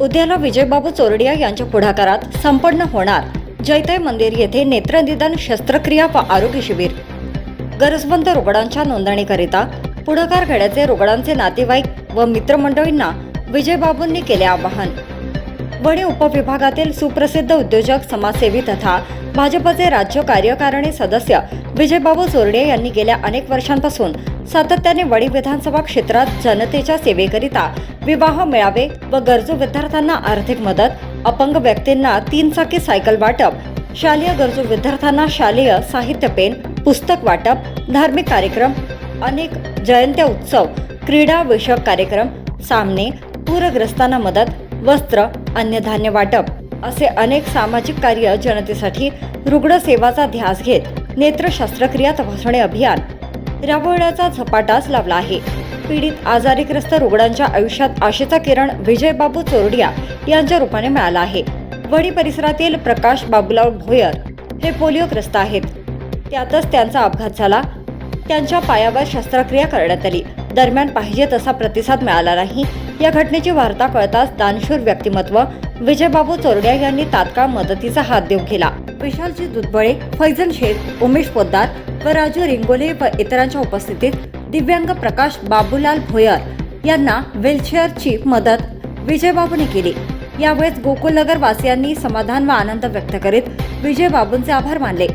उद्याला विजयबाबू चोरडिया यांच्या पुढाकारात संपन्न होणार. जैतय मंदिर येथे नेत्रनिदान शस्त्रक्रिया व आरोग्य शिबिर. गरजवंत रुग्णांच्या नोंदणीकरिता पुढाकार घेण्याचे रुग्णांचे नातेवाईक व मित्रमंडळींना विजयबाबूंनी केले आवाहन. वणी उपविभागातील सुप्रसिद्ध उद्योजक समाजसेवी तथा भाजपचे राज्य कार्यकारिणी सदस्य विजयबाबू चोरडे यांनी गेल्या अनेक वर्षांपासून सातत्याने वडी विधानसभा क्षेत्रात जनतेच्या सेवेकरिता विवाह मेळावे व गरजू विद्यार्थ्यांना आर्थिक मदत अपंग व्यक्तींना तीन चाकी सायकल वाटप शालेय गरजू विद्यार्थ्यांना शालेय साहित्य पेन पुस्तक वाटप धार्मिक कार्यक्रम अनेक जयंत्या उत्सव क्रीडा विषयक कार्यक्रम सामने पूरग्रस्तांना मदत वस्त्र अन्नधान्य वाटप असे अनेक सामाजिक कार्य जनतेसाठी रुग्ण सेवाचा ध्यास घेत नेत्र शस्त्रक्रिया तपासणी अभियान राबवण्याचा झपाटाच लावला आहे. पीडित आजारीग्रस्त रुग्णांच्या आयुष्यात आशेचा किरण विजयबाबू चोरडिया यांच्या रूपाने मिळाला आहे. वणी परिसरातील प्रकाश बाबूलाल भोयर हे पोलिओग्रस्त आहेत. त्यातच त्यांचा अपघात झाला. त्यांच्या पायावर शस्त्रक्रिया करण्यात आली. दरम्यान पाहिजे तसा प्रतिसाद मिळाला नाही. या घटनेची वार्ता कळताच दानशूर व्यक्तिमत्व विजयबाबू चोरड्या यांनी तात्काळ मदतीचा हात देऊ केला. विशालजी दुधबळे फैजल शेख उमेश पोद्दार व राजू रिंगोले व इतरांच्या उपस्थितीत दिव्यांग प्रकाश बाबूलाल भोयर यांना व्हीलचेअरची मदत विजयबाबूंनी केली. यावेळेस गोकुलनगर वासियांनी समाधान व आनंद व्यक्त करीत विजयबाबूंचे आभार मानले.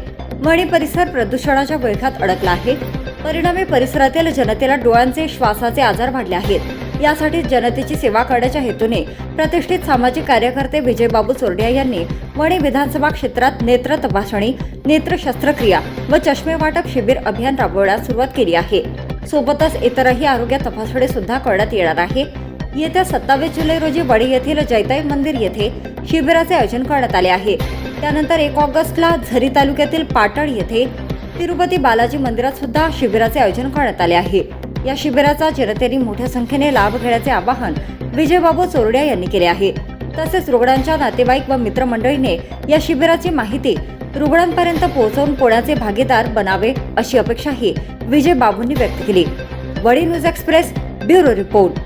वणी परिसर प्रदूषणाच्या वेळखात अडकला आहे. परिणामी परिसरातील जनतेला डोळ्यांचे श्वासाचे आजार वाढले आहेत. यासाठी जनतेची सेवा करण्याच्या हेतूने प्रतिष्ठित सामाजिक कार्यकर्ते विजयबाबू चोरडिया यांनी वणी विधानसभा क्षेत्रात नेत्र तपासणी नेत्र शस्त्रक्रिया व चष्मे वाटप शिबिर अभियान राबवण्यास सुरुवात केली आहे. सोबतच इतरही आरोग्य तपासणी सुद्धा करण्यात येणार आहे. येत्या सत्तावीस जुलै रोजी वडी येथील जैताई मंदिर येथे शिबिराचे आयोजन करण्यात आले आहे. त्यानंतर एक ऑगस्टला झरी तालुक्यातील पाटण येथे तिरुपती बालाजी मंदिरात सुद्धा शिबिराचे आयोजन करण्यात आले आहे. या शिबिराचा जनतेने मोठ्या संख्येने लाभ घेण्याचे आवाहन विजयबाबू चोरड्या यांनी केले आहे. तसेच रुग्णांच्या नातेवाईक व मित्रमंडळीने या शिबिराची माहिती रुग्णांपर्यंत पोहोचवून पुण्याचे भागीदार बनावे अशी अपेक्षाही विजय बाबूंनी व्यक्त केली. वडी न्यूज एक्सप्रेस ब्युरो रिपोर्ट.